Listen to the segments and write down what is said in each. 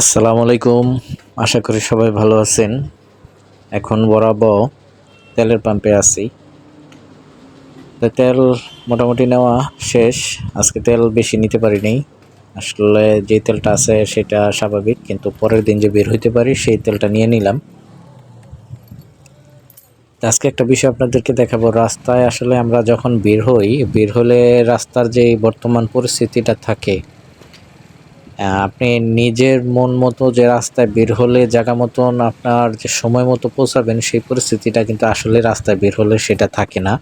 আসসালামু আলাইকুম। আশা করি সবাই ভালো আছেন। এখন বরাবর তেলের পাম্পে আছি। তো তেল মোটামুটি নেওয়া শেষ। আজকে তেল বেশি নিতে পারিনি। আসলে যে তেলটা আছে সেটা স্বাভাবিক, কিন্তু পরের দিন যে বের হইতে পারি সেই তেলটা নিয়ে নিলাম। আজকে একটা বিষয় আপনাদেরকে দেখাবো। রাস্তায় আসলে আমরা যখন বের হই, বের হলে রাস্তার যে বর্তমান পরিস্থিতিটা থাকে আপনি নিজের মন মতো যে রাস্তায় বের হলে, জায়গা মতন আপনার যে সময় মতো পৌঁছাবেন, সেই পরিস্থিতিটা কিন্তু আসলে রাস্তায় বের হলে সেটা থাকে না।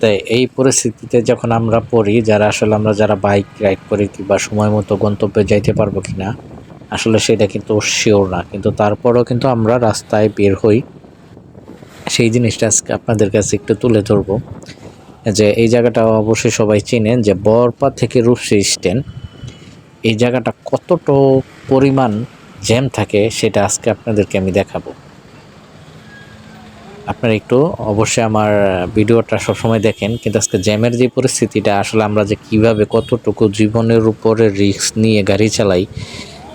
তাই এই পরিস্থিতিতে যখন আমরা পড়ি, যারা আসলে আমরা যারা বাইক রাইড করি কিংবা সময় মতো গন্তব্যে যাইতে পারব কি না আসলে সেটা কিন্তু শিওর না। কিন্তু তারপরেও কিন্তু আমরা রাস্তায় বের হই। সেই জিনিসটা আজকে আপনাদের কাছে একটু তুলে ধরবো। যে এই জায়গাটা অবশ্যই সবাই চেনেন যে বরপা থেকে রূপসী স্ট্যান্ড এই জায়গাটা কতটা পরিমাণ জ্যাম থাকে সেটা আজকে আপনাদেরকে আমি দেখাবো। আপনারা একটু অবশ্যই আমার ভিডিওটা সবসময় দেখেন, কিন্তু আজকে জ্যামের যে পরিস্থিতিটা, আসলে আমরা যে কীভাবে কতটুকু জীবনের উপরে রিস্ক নিয়ে গাড়ি চালাই,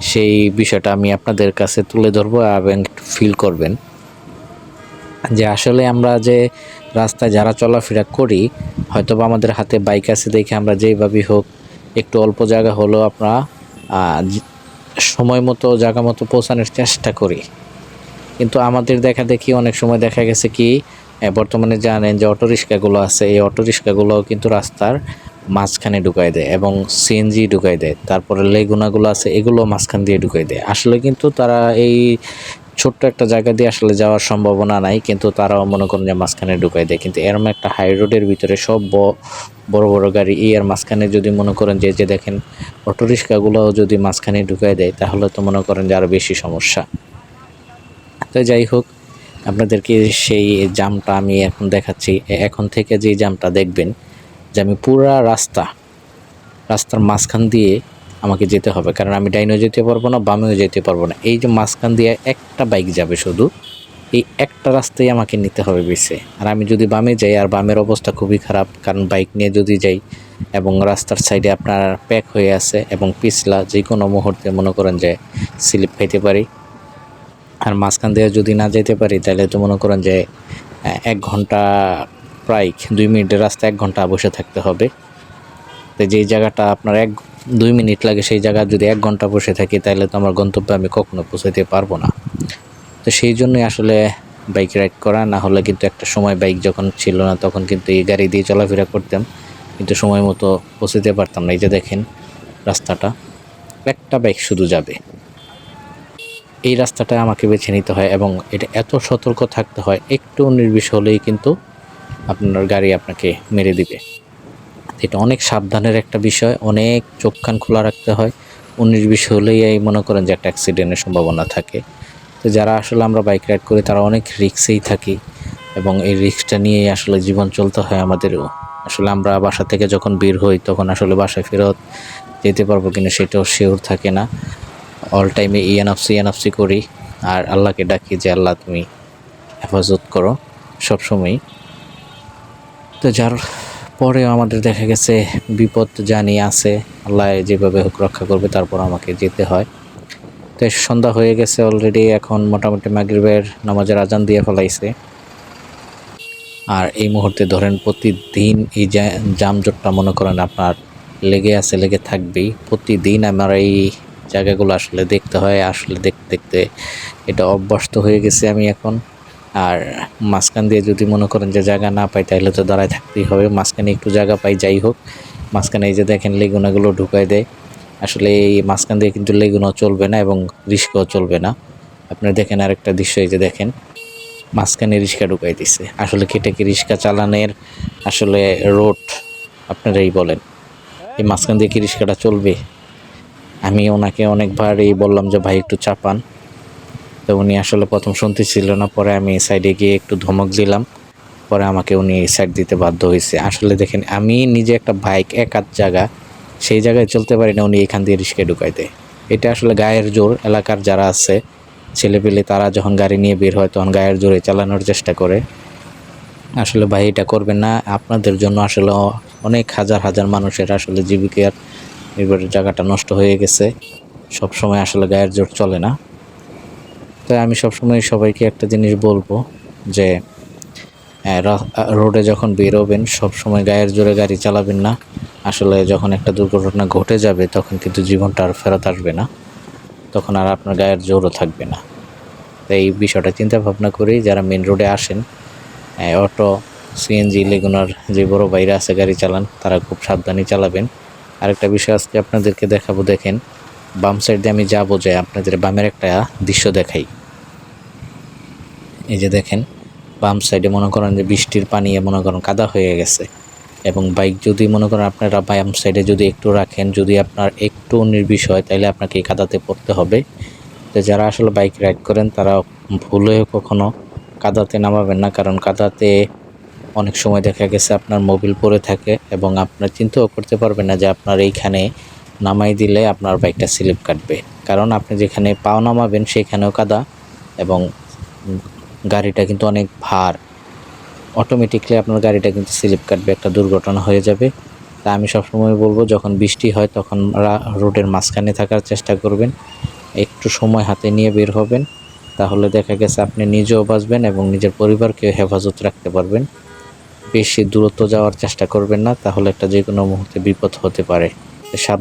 সেই বিষয়টা আমি আপনাদের কাছে তুলে ধরবো এবং একটু ফিল করবেন। যে আসলে আমরা যে রাস্তায় যারা চলাফেরা করি হয়তো বা আমাদের হাতে বাইক আছে দেখে আমরা যেইভাবেই হোক একটু অল্প জায়গা হলেও আমরা সময় মতো জায়গা মতো পৌঁছানোর চেষ্টা করি। কিন্তু আমাদের দেখা দেখি অনেক সময় দেখা গেছে কি বর্তমানে জানেন যে অটো রিক্সাগুলো আছে, এই অটো রিক্সাগুলোও কিন্তু রাস্তার মাঝখানে ঢুকাই দেয় এবং সিএনজি ঢুকাই দেয়। তারপরে লেগুনাগুলো আছে এগুলো মাঝখান দিয়ে ঢুকাই দেয়। আসলে কিন্তু তারা এই ছোট্ট একটা জায়গা দিয়ে আসলে যাওয়ার সম্ভাবনা নাই, কিন্তু তারাও মনে করেন যে মাঝখানে ঢুকাই দেয়। কিন্তু এরম একটা হাই রোডের ভিতরে সব বড় বড় গাড়ি, এই আর মাঝখানে যদি মনে করেন যে যে দেখেন অটো রিক্সাগুলোও যদি মাঝখানে ঢুকাই দেয়, তাহলে তো মনে করেন যে আরও বেশি সমস্যা। তো যাই হোক, আপনাদেরকে সেই জামটা আমি এখন দেখাচ্ছি। এখন থেকে যে জামটা দেখবেন, যে আমি পুরা রাস্তা, রাস্তার মাঝখান দিয়ে আমাকে যেতে হবে। কারণ আমি ডাইনেও যেতে পারব না, বামেও যেতে পারব না। এই যে মাঝখান দিয়ে একটা বাইক যাবে শুধু এই একটা রাস্তায় আমাকে নিতে হবে বেছে আর আমি যদি বামে যাই, আর বামের অবস্থা খুবই খারাপ, কারণ বাইক নিয়ে যদি যাই এবং রাস্তার সাইডে আপনার প্যাক হয়ে আছে এবং পিছলা যে কোনো মুহূর্তে মনে করেন যে স্লিপ খাইতে পারি, আর মাঝখান দিয়ে যদি না যেতে পারি, তাহলে তো মনে করেন যে এক ঘণ্টা প্রায় দুই মিনিটের রাস্তা এক ঘণ্টা বসে থাকতে হবে। তো যেই জায়গাটা আপনার এক, দুই মিনিট লাগে, সেই জায়গা যদি এক ঘণ্টা বসে থাকি, তাহলে তো আমার গন্তব্যে আমি কখনো পৌঁছাতে পারব না। তো সেই জন্যই আসলে বাইক রাইড করা, না হলে কিন্তু একটা সময় বাইক যখন ছিল না তখন কিন্তু এই গাড়ি দিয়ে চলাফেরা করতাম। কিন্তু সময় মতো পৌঁছাতে পারতাম না। এই যে দেখেন রাস্তাটা, একটা বাইক শুধু যাবে। এই রাস্তাটা আমাকে বেছে নিতে হয় এবং এটা এত সতর্ক থাকতে হয়, একটু নির্বিষ হলেই কিন্তু আপনার গাড়ি আপনাকে মেরে দিবে। এটা অনেক সাবধানের একটা বিষয়, অনেক চোখ খোলা রাখতে হয়। উনিশ বিশ হলেই মনে করেন যে একটা অ্যাক্সিডেন্টের সম্ভাবনা থাকে। তো যারা আসলে আমরা বাইক রাইড করি, তারা অনেক রিক্সেই থাকি এবং এই রিক্সটা নিয়েই আসলে জীবন চলতে হয় আমাদেরও। আসলে আমরা বাসা থেকে যখন বের হই, তখন আসলে বাসায় ফেরত যেতে পারব কিনা সেটাও শিওর থাকে না। অল টাইমে ইয়ানাফসি ইয়ানাফসি করি। আর আল্লাহকে ডাকি যে, আল্লাহ, তুমি হেফাজত করো সবসময়ই। তো যার পরেও আমাদের দেখা গেছে, বিপদ জানি আছে, আল্লাহ যেভাবে হোক রক্ষা করবে, তারপর আমাকে যেতে হয়। তো সন্ধ্যা হয়ে গেছে অলরেডি এখন মোটামুটি মাগরিবের নামাজের আজান দিয়ে ফেলাইছে। আর এই মুহূর্তে ধরেন প্রতিদিন এই জা- যানজটটা মনে করেন আপনার লেগে আছে, লেগে থাকবেই। প্রতিদিন আমার এই জায়গাগুলো আসলে দেখতে হয়, আসলে দেখতে দেখতে এটা অভ্যস্ত হয়ে গেছে আমি এখন। আর মাঝখান দিয়ে যদি মনে করেন যে জায়গা না পাই, তাহলে তো দাঁড়ায় থাকতেই হবে। মাঝখানে একটু জায়গা পাই, যাই হোক। মাঝখানে এই যে দেখেন লেগুনাগুলো ঢুকায় দেয়। আসলে এই মাঝখান দিয়ে কিন্তু লেগুনাও চলবে না এবং রিস্কও চলবে না। আপনারা দেখেন আরেকটা দৃশ্য এই যে দেখেন, মাঝখানে রিক্সা ঢুকাই দিছে। আসলে কেটে কি রিক্সা চালানের আসলে রোড? আপনারাই বলেন। এই মাঝখান দিয়ে কি রিক্সাটা চলবে? আমি ওনাকে অনেকবারই বললাম যে, ভাই, একটু চাপান। তো উনি আসলে প্রথম শুনতে ছিল না, পরে আমি সাইডে গিয়ে একটু ধমক দিলাম। পরে আমাকে উনি সাইড দিতে বাধ্য হয়েছে। আসলে দেখেন, আমি নিজে একটা বাইক এক জায়গা সেই জায়গায় চলতে পারি না উনি এখান দিয়ে রিস্কে ঢুকাই দেয়। এটা আসলে গায়ের জোর, এলাকার যারা আছে, ছেলেপেলে তারা যখন গাড়ি নিয়ে বের হয় তখন গায়ের জোরে চালানোর চেষ্টা করে। আসলে ভাই, এটা করবেন না। আপনাদের জন্য আসলে অনেক হাজার হাজার মানুষের আসলে জীবিকার নির্ভরের জায়গাটা নষ্ট হয়ে গেছে। সব সময় আসলে গায়ের জোর চলে না। তাই আমি সবসময় সবাইকে একটা জিনিস বলব যে রোডে যখন বেরোবেন সবসময় গায়ের জোরে গাড়ি চালাবেন না। আসলে যখন একটা দুর্ঘটনা ঘটে যাবে, তখন কিন্তু জীবনটা আর ফেরত আসবে না। তখন আর আপনার গায়ের জোরও থাকবে না। তাই এই বিষয়টা চিন্তা ভাবনা করেই যারা মেন রোডে আসেন অটো সিএনজি লেগুনার যে বড় বাইরে আছে গাড়ি চালান, তারা খুব সাবধানে চালাবেন। আরেকটা বিষয় আজকে আপনাদেরকে দেখাবো, দেখেন, বাম সাইড দিয়ে আমি যাব যে আপনাদের বামের একটা দৃশ্য দেখাই। এই যে দেখেন, বাম সাইডে মনে করেন যে বৃষ্টির পানি, মনে করেন কাদা হয়ে গেছে। এবং বাইক যদি মনে করেন আপনারা বাম সাইডে যদি একটু রাখেন, যদি আপনার একটু নির্বিষ হয় তাহলে আপনাকে কাদাতে পড়তে হবে। তো যারা আসলে বাইক রাইড করেন, তারা ভুলে কখনো কাদাতে নামাবেন না, কারণ কাদাতে অনেক সময় দেখা গেছে আপনার মোবিল পড়ে থাকে এবং আপনার চিন্তাও করতে পারবেন না যে আপনার এইখানে নামাই দিলে আপনার বাইকটা স্লিপ কাটবে। কারণ আপনি যেখানে পাও নামাবেন, সেখানেও কাদা এবং গাড়িটা কিন্তু অনেক ভার। অটোমেটিকলি আপনার গাড়িটা কিন্তু স্লিপ কাটবে, একটা দুর্ঘটনা হয়ে যাবে। তা আমি সবসময় বলব, যখন বৃষ্টি হয় তখন রোডের মাঝখানে থাকার চেষ্টা করবেন। একটু সময় হাতে নিয়ে বের হবেন, তাহলে দেখা গেছে আপনি নিজেও বাঁচবেন এবং নিজের পরিবারকে হেফাজত রাখতে পারবেন। বেশি দূরত্ব যাওয়ার চেষ্টা করবেন না, তাহলে একটা যে কোনো মুহূর্তে বিপদ হতে পারে। সাব